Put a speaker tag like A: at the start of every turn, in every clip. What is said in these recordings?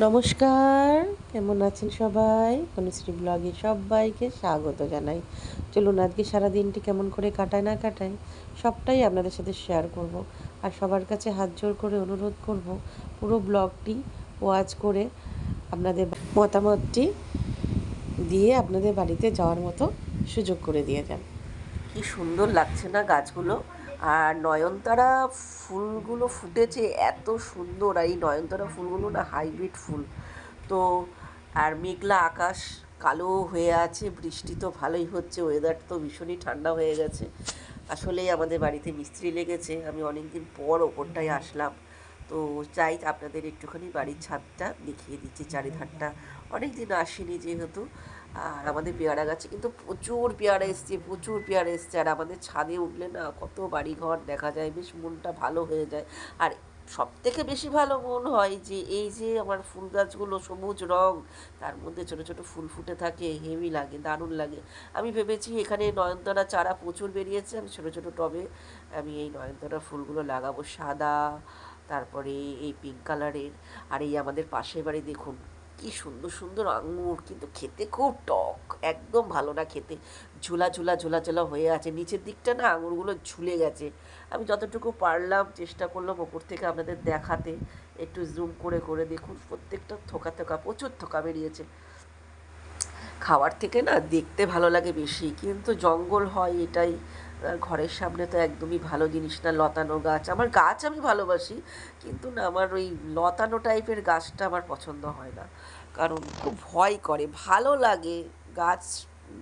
A: নমস্কার, কেমন আছেন সবাই? অনুশ্রী ব্লগে সবাইকে স্বাগত জানাই। চলুন আজকে সারা দিনটি কেমন করে কাটায় না কাটায়, সবটাই আপনাদের সাথে শেয়ার করব। আর সবার কাছে হাত জোর করে অনুরোধ করব, পুরো ব্লগটি ওয়াচ করে আপনাদের মতামতটি দিয়ে আপনাদের বাড়িতে যাওয়ার মতো সুযোগ করে দিয়ে যান। কি সুন্দর লাগছে না গাছগুলো? আর নয়নতারা ফুলগুলো ফুটেছে এত সুন্দর। আর এই নয়নতারা ফুলগুলো না হাইব্রিড ফুল। তো, আর মেঘলা আকাশ, কালো হয়ে আছে, বৃষ্টি তো ভালোই হচ্ছে ওয়েদার তো ভীষণই ঠান্ডা হয়ে গেছে। আসলেই আমাদের বাড়িতে মিস্ত্রি লেগেছে, আমি অনেক দিন পর ওপরটায় আসলাম। তো চাই আপনাদের একটুখানি বাড়ির ছাদটা দেখিয়ে দিচ্ছি, চারিধারটা। অনেক দিন আসেনি যেহেতু। আর আমাদের পেয়ারা গাছে কিন্তু প্রচুর পেয়ারা এসছে, প্রচুর পেয়ারা এসছে। আর আমাদের ছাদে উঠলে না কত বাড়িঘর দেখা যায়, বেশ মনটা ভালো হয়ে যায়। আর সব থেকে বেশি ভালো মন হয় যে, এই যে আমার ফুল গাছগুলো সবুজ রং, তার মধ্যে ছোট ছোট ফুল ফুটে থাকে হেভি লাগে, দারুণ লাগে। আমি ভেবেছি এখানে নয়নতারা চারা প্রচুর বেরিয়েছে, আমি ছোট ছোট টবে আমি এই নয়নতারা ফুলগুলো লাগাবো সাদা, তারপরে এই পিঙ্ক কালারের। আর এই আমাদের পাশের বাড়ি দেখুন কি সুন্দর সুন্দর আঙুর কিন্তু খেতে খুব টক, একদম ভালো না খেতে। ঝোলা ঝোলা ঝোলা ঝোলা হয়ে আছে, নিচের দিকটা না আঙুরগুলো ঝুলে গেছে। আমি যতটুকু পারলাম চেষ্টা করলাম ওপর থেকে আপনাদের দেখাতে, একটু জুম করে করে দেখুন, প্রত্যেকটা থোকা থোকা, প্রচুর থোকা বেরিয়েছে। খাওয়ার থেকে না দেখতে ভালো লাগে বেশি, কিন্তু জঙ্গল হয় এটাই। আর ঘরের সামনে তো একদমই ভালো জিনিস না, লতানো গাছ। আমার গাছ আমি ভালোবাসি, কিন্তু না, আমার ওই লতানো টাইপের গাছটা আমার পছন্দ হয় না। কারণ খুব ভয় করে, ভালো লাগে। গাছ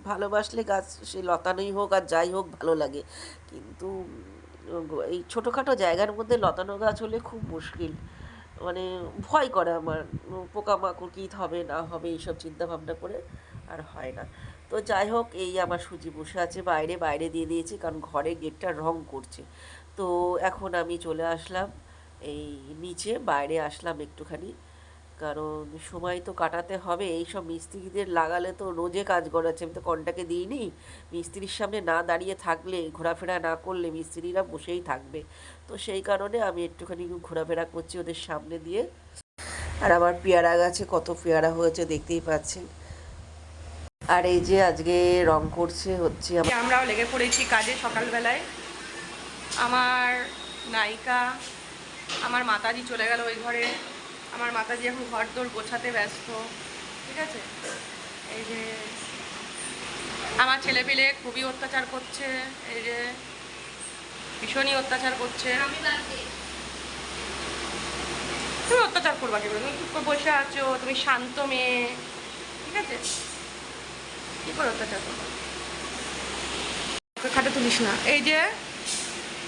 A: ভালোবাসলে গাছ সে লতানোই হোক আর যাই হোক, ভালো লাগে। কিন্তু এই ছোটোখাটো জায়গার মধ্যে লতানো গাছ হলে খুব মুশকিল। মানে ভয় করে আমার, পোকামাকড় কী হবে, না হবে, এইসব চিন্তা ভাবনা করে আর হয় না। তো যাই হোক, এই আমার সুজি বসে আছে, বাইরে বাইরে দিয়ে দিয়েছি, কারণ ঘরে গেটটা রং করছে। তো এখন আমি চলে আসলাম, এই নিচে, বাইরে আসলাম একটুখানি, কারণ সময় তো কাটাতে হবে। এই সব মিস্ত্রিদের লাগালে তো রোজে কাজ করাচ্ছে আমি তো কন্টাকে দিইনি। মিস্ত্রির সামনে না দাঁড়িয়ে থাকলে, ঘোরাফেরা না করলে মিস্ত্রিরা বসেই থাকবে। তো সেই কারণে আমি একটুখানি ঘোরাফেরা করছি ওদের সামনে দিয়ে। আর আমার পেয়ারা গাছে কত পেয়ারা হয়েছে দেখতেই পাচ্ছেন। আর এই যে আজকে রং করছে, হচ্ছে
B: আমরাও লেগে পড়েছি কাজে সকালবেলায়। আমার নায়িকা, আমার মাতাজি চলে গেল ওই ঘরে। আমার মাতাজি এখন ঘর দোর গোছাতে ব্যস্ত। ঠিক আছে? এই যে আমার ছেলে পেলে খুবই অত্যাচার করছে। এই যে ভীষণই অত্যাচার করছে। তুমি অত্যাচার করবা কি বসে আছো, তুমি শান্ত মেয়ে। ঠিক আছে? কি করে খাটে তুলিস না। এই যে,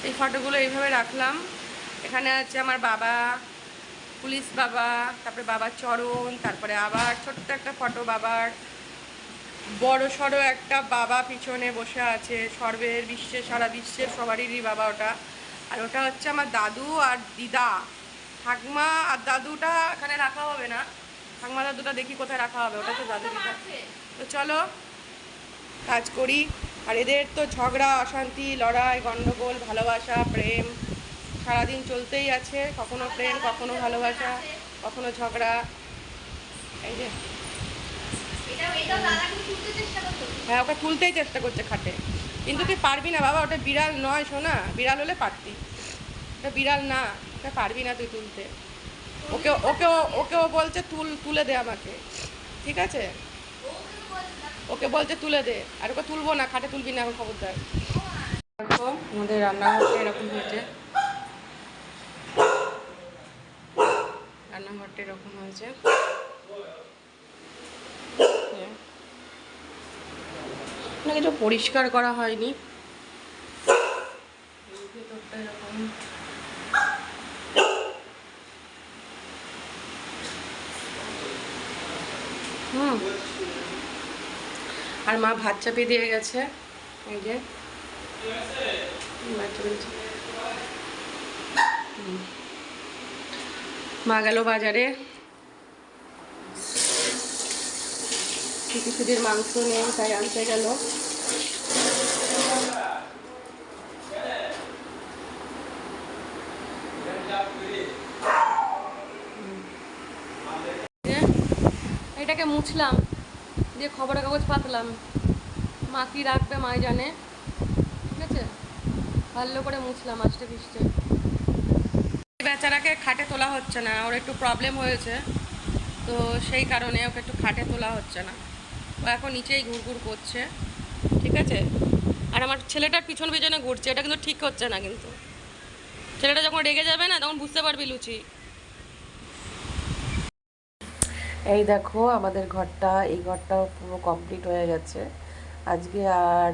B: এই ফটোগুলো এইভাবে রাখলাম। এখানে আছে আমার বাবা, পুলিশ বাবা, তারপরে বাবার চরণ, তারপরে আবার ছোট্ট একটা ফটো বাবার। বড় সড়ো একটা বাবা পিছনে বসে আছে, সর্বের বিশ্বের সারা বিশ্বের সবারই বাবা ওটা। আর ওটা হচ্ছে আমার দাদু আর দিদা। ঠাকমা আর দাদুটা এখানে রাখা হবে না। ঠাকমা দাদুটা দেখি কোথায় রাখা হবে, ওটা তো দাদু দিদা। তো চলো কাজ করি। আর এদের তো ঝগড়া, অশান্তি, লড়াই গণ্ডগোল ভালোবাসা, প্রেম সারাদিন চলতেই আছে। কখনো প্রেম, কখনো ভালোবাসা, কখনো ঝগড়া। এই যে। হ্যাঁ ওকে তুলতেই চেষ্টা করছে খাটে। কিন্তু তুই পারবি না বাবা, ওটা বিড়াল নয় শোনা বিড়াল হলে পারতি। ওটা বিড়াল না ওটা পারবি না তুই তুলতে। ওকে ওকে ওকে ও বলছে, তুল, তুলে দে আমাকে। ঠিক আছে? ওকে বলছে তুলে দে। আর ওকে তুলবো না, খাটে তুলবি না, এখন খবরদার দেখো, আমাদের রান্নাঘরটা এরকম হয়েছে। রান্নাঘরটা এরকম হয়েছে। হ্যাঁ। না, কিছু পরিষ্কার করা হয়নি। আর মা ভাত চাপিয়ে দিয়ে গেছে। এই যে। মা গেল বাজারে। কিছুদিন মাংস নেই, তাই আনতে গেল। এটাকে মুছলাম। দিয়ে খবরের কাগজ পাতলাম। মা কি রাখবে মাই জানে ঠিক আছে? ভালো করে মুছলাম আষ্টে পিষ্টে বেচারাকে খাটে তোলা হচ্ছে না, ওর একটু প্রবলেম হয়েছে। তো সেই কারণে ওকে একটু খাটে তোলা হচ্ছে না। ও এখন নিচেই ঘুরঘুর করছে। ঠিক আছে? আর আমার ছেলেটার পিছন পিছনে ঘুরছে, এটা কিন্তু ঠিক হচ্ছে না কিন্তু। ছেলেটা যখন রেগে যাবে না, তখন বুঝতে পারবি লুচি।
C: এই দেখো, আমাদের ঘরটা, এই ঘরটাও পুরো কমপ্লিট হয়ে গেছে। আজকে আর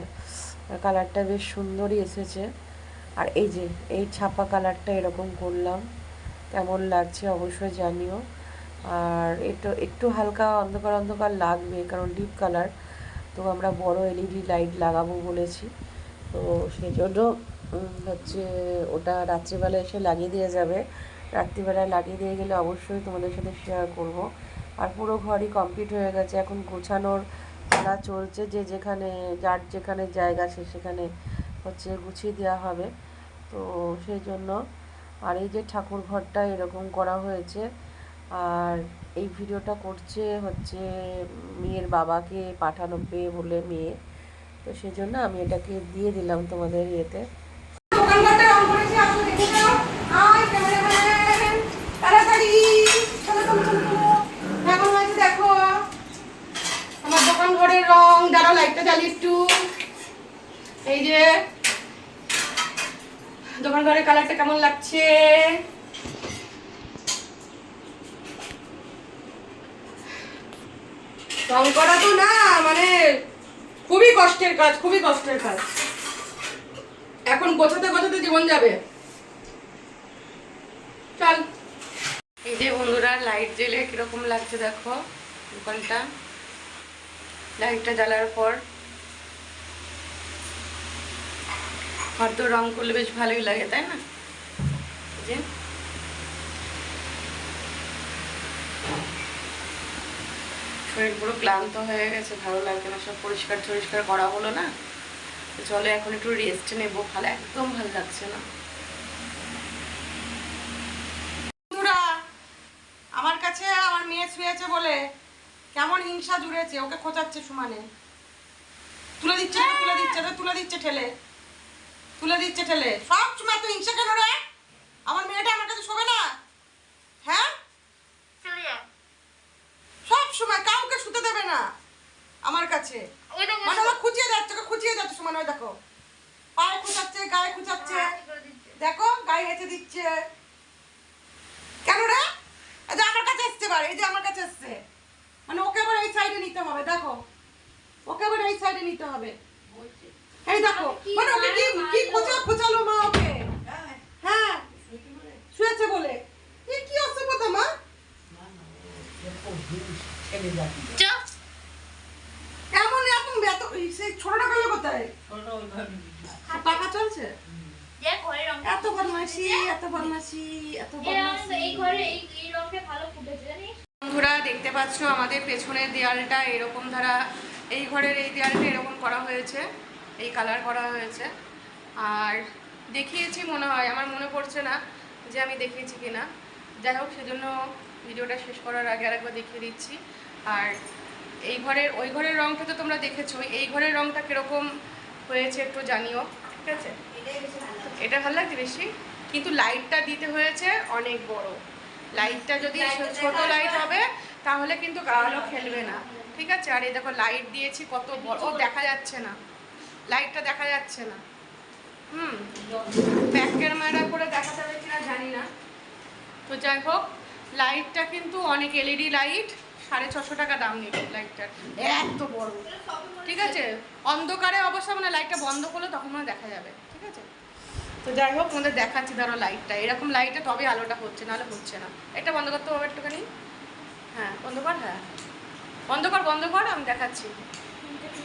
C: কালারটা বেশ সুন্দরই এসেছে। আর এই যে, এই ছাপা কালারটা এরকম করলাম। কেমন লাগছে অবশ্যই জানিও। আর একটু একটু হালকা অন্ধকার অন্ধকার লাগবে, কারণ ডিপ কালার তো আমরা বড় এলইডি লাইট লাগাবো বলেছি। তো সেই জন্য হচ্ছে ওটা রাত্রিবেলা এসে লাগিয়ে দিয়ে যাবে। রাত্রিবেলা লাগিয়ে দিয়ে গেলে অবশ্যই তোমাদের সাথে শেয়ার করব। আর পুরো ঘরই কমপ্লিট হয়ে গেছে। এখন গোছানোর পালা চলছে। যে যেখানে যার যেখানে জায়গা সে সেখানে হচ্ছে গুছিয়ে দেওয়া হবে। তো সেই জন্য আর এই যে ঠাকুর ঘরটা এরকম করা হয়েছে। আর এই ভিডিওটা করছে হচ্ছে মেয়ের বাবাকে পাঠানো পেয়ে বলে মেয়ে। তো সেই জন্য আমি এটাকে দিয়ে দিলাম তোমাদের ইয়েতে।
B: লাইটটা জ্বালিয়ে একটু। এই যে দোকান ঘরের কালারটা কেমন লাগছে? রং করা তো না মানে খুবই কষ্টের কাজ, খুবই কষ্টের কাজ। এখন গোছাতে গোছাতে জীবন যাবে। চল। এই যে বন্ধুরা লাইট জ্বেলে কীরকম লাগছে দেখো, দোকানটা? লাইটটা জ্বালার পর হয়তো রং করলে বেশ ভালোই লাগে, তাই না? যে। শরীর পুরো ক্লান্ত হয়ে গেছে, ভালো লাগছে না, সব পরিষ্কার টরিষ্কার করা হলো না। তো চলো এখন একটু রেস্ট নেব ভালো একদম ভালো লাগছে না বন্ধুরা আমার কাছে আমার মেয়ে শুয়েছে বলে কেমন হিংসা জুড়েছে ওকে খোঁচাচ্ছে সমানে। তুলে দিচ্ছে তুলে দিচ্ছে তো, তুলে দিচ্ছে ঠেলে। তুলে দিচ্ছে ঠেলে। সব সময় তো হিংসা কেন রে? আমার মেয়েটা আমার কাছে শোবে না। হ্যাঁ? সব সময় কাউকে শুতে দেবে না আমার কাছে। মানে ও খুঁচিয়ে যাচ্ছে ওকে খুঁচিয়ে যাচ্ছে সমান ওই দেখো। পায়ে খুঁচাচ্ছে গায়ে খুঁচাচ্ছে। দেখো গায়ে হেঁচে দিচ্ছে। কেন রে? এই যে আমার কাছে এসছে বারে এই যে আমার কাছে এসছে মানে ওকে আবার এই সাইডে নিতে হবে দেখো। ওকে আবার এই সাইডে নিতে হবে। এই দেখো মানে ওকে কি কি খোঁচা খোঁচালো মা ওকে? হ্যাঁ। শুয়েছে বলে? এ কি অসভ্যতা মা? এমন এত এত সেই ছোটটা গেল কোথায়? পাকা চলছে? এত বদমাশি এত বদমাশি এত বদমাশি। বন্ধুরা, দেখতে পাচ্ছ আমাদের পেছনের দেয়ালটা এরকম ধারা, এই ঘরের এই দেয়ালটা এরকম করা হয়েছে, এই কালার করা হয়েছে। আর দেখিয়েছি মনে হয়, আমার মনে পড়ছে না যে আমি দেখিয়েছি কিনা। যাই হোক, সেজন্য ভিডিওটা শেষ করার আগে আরেকবার দেখিয়ে দিচ্ছি। আর এই ঘরের, ওই ঘরের রংটা তো তোমরা দেখেছ, এই ঘরের রংটা কীরকম হয়েছে একটু জানিও, ঠিক আছে? এটা ভালো লাগছে বেশি, কিন্তু লাইটটা দিতে হয়েছে অনেক বড়। লাইটটা যদি ছোট লাইট হবে তাহলে কিন্তু আলো খেলবে না। ঠিক আছে? আর এই দেখো লাইট দিয়েছি কত বড় ও দেখা যাচ্ছে না। লাইটটা দেখা যাচ্ছে না। হুম। ব্যাক ক্যামেরা করে দেখা যাবে কিনা জানি না। তো যাই হোক লাইটটা কিন্তু অনেক এলইডি লাইট সাড়ে ছশো টাকা দাম নেবে লাইটটার এত বড়। ঠিক আছে? অন্ধকারে অবশ্য মানে লাইটটা বন্ধ করলে তখন মানে দেখা যাবে। ঠিক আছে? তো যাই হোক, তোমাদের দেখাচ্ছি, ধরো লাইটটা এরকম লাইটে তবে আলোটা হচ্ছে, নাহলে হচ্ছে না। এটা বন্ধ করতে হবে একটুখানি? হ্যাঁ বন্ধ কর হ্যাঁ। বন্ধ কর বন্ধ কর, আমি দেখাচ্ছি।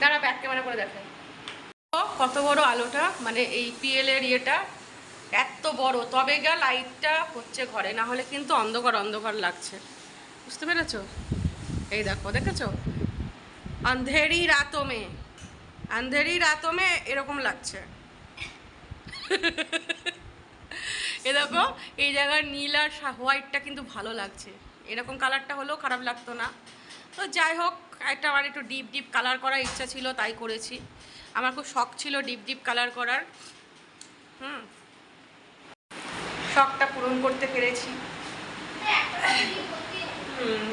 B: তারা ব্যাক ক্যামেরা করে দেখাই। কত বড় আলোটা মানে এই পিএল এর ইয়েটা, এত বড়। তবে গা লাইটটা হচ্ছে ঘরে, না হলে কিন্তু অন্ধকার অন্ধকার লাগছে। বুঝতে পেরেছ? এই দেখো, দেখেছ? আন্ধেরি রাতো মে আন্ধেরি রাতো মে এরকম লাগছে। এ দেখো, এই জায়গার নীল আর হোয়াইটটা কিন্তু ভালো লাগছে। এরকম কালারটা হলেও খারাপ লাগতো না। তো যাই হোক, একটা আমার একটু ডিপ ডিপ কালার করার ইচ্ছা ছিল, তাই করেছি। আমার খুব শখ ছিল ডিপ ডিপ কালার করার। হুম। শখটা পূরণ করতে পেরেছি। হুম।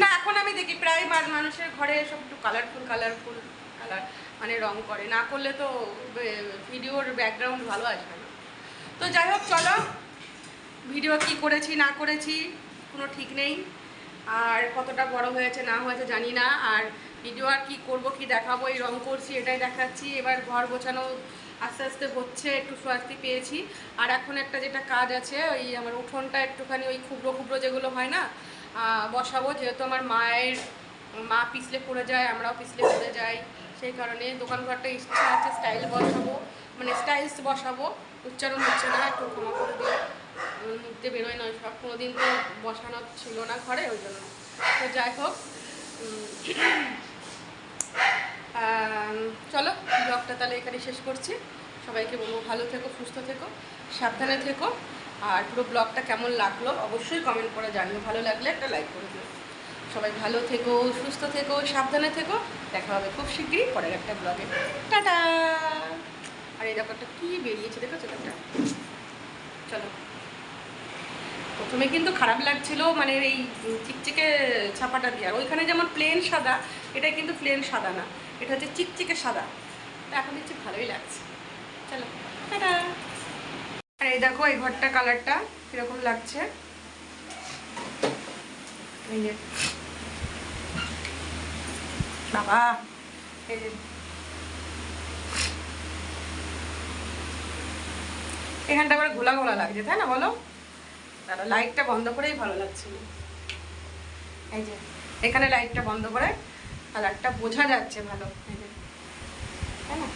B: না, এখন আমি দেখি, প্রায় মানুষের ঘরে সব একটু কালারফুল কালারফুল কালার মানে রং করে। না করলে তো ভিডিওর ব্যাকগ্রাউন্ড ভালো আসবে না। তো যাই হোক, চলো। ভিডিও কি করেছি, না করেছি, কোনো ঠিক নেই। আর কতটা বড় হয়েছে, না হয়েছে জানি না। আর ভিডিও আর কি করব, কি দেখাবো, এই রং করছি, এটাই দেখাচ্ছি। এবার ঘর গোছানো আস্তে আস্তে হচ্ছে, একটু স্বস্তি পেয়েছি। আর এখন একটা যেটা কাজ আছে, ওই আমার উঠোনটা একটুখানি ওই খুবরো খুবরো যেগুলো হয় না বসাবো। যেহেতু আমার মায়ের, মা পিছলে পড়ে যায়, আমরাও পিছলে পড়ে যাই। সেই কারণে দোকান ঘরটা ইচ্ছা আছে স্টাইল বসাবো মানে স্টাইলস বসাবো উচ্চারণ হচ্ছে না একটু ক্ষমা করে উম, মুখতে বেরোয় নয় সব কোনোদিন তো বসানো ছিল না ঘরে ওই জন্য। তো যাই হোক চলো ব্লগটা তাহলে এখানে শেষ করছি। সবাইকে বলব ভালো থেকো সুস্থ থেকো সাবধানে থেকো। আর পুরো ব্লগটা কেমন লাগল অবশ্যই কমেন্ট করে জানিও। ভালো লাগলে একটা লাইক করে দিও। সবাই ভালো থেকো, সুস্থ থেকো, সাবধানে থেকো। দেখা হবে খুব শীঘ্রই পরের একটা ব্লগে টাটা! আর এই ব্যাপারটা কী বেরিয়েছে দেখেছ একটা চলো। প্রথমে কিন্তু খারাপ লাগছিল মানে এই চিকচিকে ছাপাটা দিয়ে। আর ওইখানে যেমন প্লেন সাদা এটা কিন্তু প্লেন সাদা না। এটা হচ্ছে চিকচিকে সাদা। এখন দেখছি ভালোই লাগছে। চলো। টাটা! আর এই দেখো, এই ঘরটা কালারটা কীরকম লাগছে? বাবা। এখানটা আবার ঘোলা ঘোলা লাগছে, তাই না বলো? দাদা লাইটটা বন্ধ করেই ভালো লাগছিল এই যে, এখানে লাইটটা বন্ধ করে কালারটা বোঝা যাচ্ছে ভালো। এই তাই না?